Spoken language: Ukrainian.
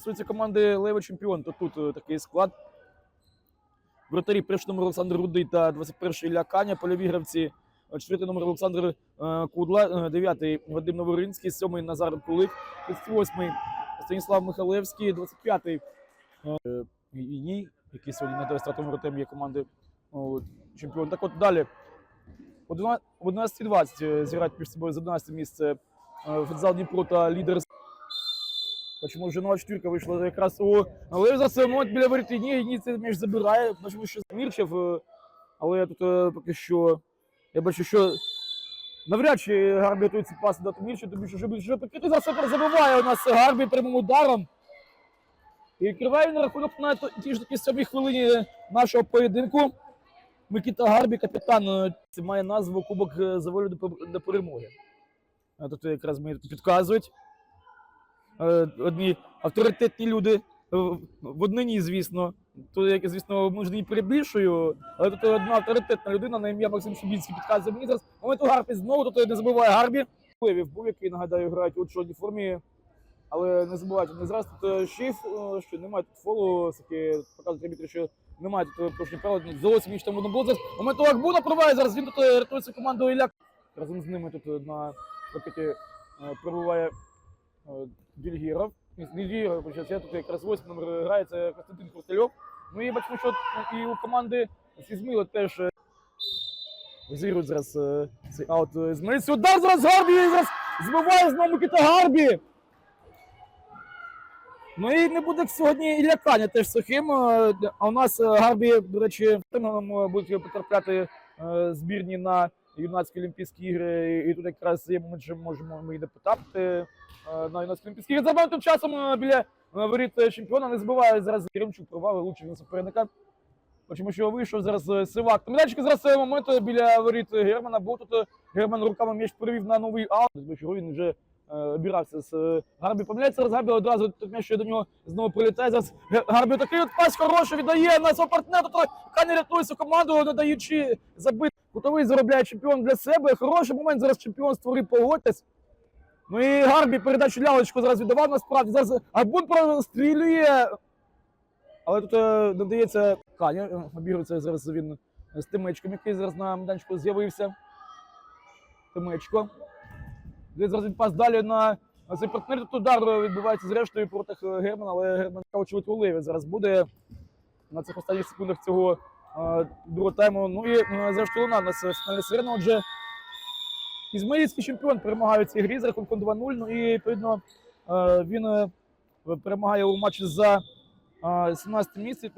стосується команди Лева Чемпіон, то тут е, такий склад. Вратарі перший номер Олександр Рудий та 21-й Ілля Каня, польові гравці. е, Четвертий номер Олександр е, Кудла, дев'ятий Вадим Новоринський, сьомий Назар Кулик, 38-й Станіслав Михайлевський, 25-й е, Іній, який сьогодні не дає стартовим воротем є команди чемпіон. Так от далі. О 12 об 11.20 е, зіграють між собою за 11 місце футзал Дніпро та лідер. Почему вже нова четвірка вийшла якраз у але за це момент біля воріт ні, ні, це м'яч забирає. Бачимо, що Мірчев, е, але тут е, поки що я бачу, що навряд чи Гарбі готує ці паси дати Мірчев, тому що вже більше покрити за себе забиває у нас Гарбі прямим ударом. І відкриває він рахунок на тій ж такій сьомій хвилині нашого поєдинку. Микита Гарбі, капітан, е, має назву Кубок за волю до перемоги. Тут якраз мені підказують. Е, Одні авторитетні люди в однині, звісно. Тут, як звісно, може не перебільшую, але тут одна авторитетна людина на ім'я Максим Шубінський підказує мені зараз. Момент у Гарбі знову тут не забуває Гарбі. Левів був, який, нагадаю, грають у чорній формі. Але не забувайте, не зараз тут е, ще й ф- е, що немає тут фолу, таки показують арбітри, що немає тут порушення правил, зовсім ніч тому не було. Зараз момент у Акбуна пробиває зараз, він тут рятується командою Ілляк. Разом з ними тут на пакеті пробуває Дільгіров. Дільгіров, почався, тут якраз восьмий номер грає, Костянтин Хрустальов. Ну і бачимо, що і у команди Сізмило теж е, зараз е, цей аут з Мельці. Удар зараз Гарбі, зараз збиває знову Микита Гарбі. Ну і не буде сьогодні і лякання теж сухим. е, А у нас Гарбі, до речі, будуть потрапляти збірні на юнацькі Олімпійські ігри. І тут якраз є момент, що можемо ми йде потрапити е, на юнацькі Олімпійські ігри. За тим часом е, біля е, воріт чемпіона не збиває зараз Киримчук провали лучше на суперника. Чому що вийшов зараз Сивак. Медальчик зараз е, момент біля воріт Германа, бо тут Герман руками м'яч перевів на новий аут. Бо він вже обірався з е, Гарбі. Помиляється зараз Гарбі одразу тут м'яч до нього знову прилітає. Зараз Гарбі такий от пас хороший віддає на свого партнера. Кані рятує свою команду, не даючи забити. Кутовий заробляє чемпіон для себе. Хороший момент зараз чемпіон створив погодьтесь. Ну і Гарбі передачу лялечку зараз віддавав насправді. Зараз Арбун прострілює. Але тут е, надається Каня, е, обігрується зараз він з Тимечком, який зараз на майданчику з'явився. Тимечко. Де зараз він пас далі на цей партнер. Тут удар е, відбувається зрештою проти Германа, але Герман очевидь у Леві зараз буде на цих останніх секундах цього е, другого тайму. Ну і е, зрештою луна у нас е, фінальна сирена. Отже, Ізмаїльський чемпіон перемагає в цій грі з рахунком 2-0. Ну і відповідно е, він е, перемагає у матчі за е, 17 місце.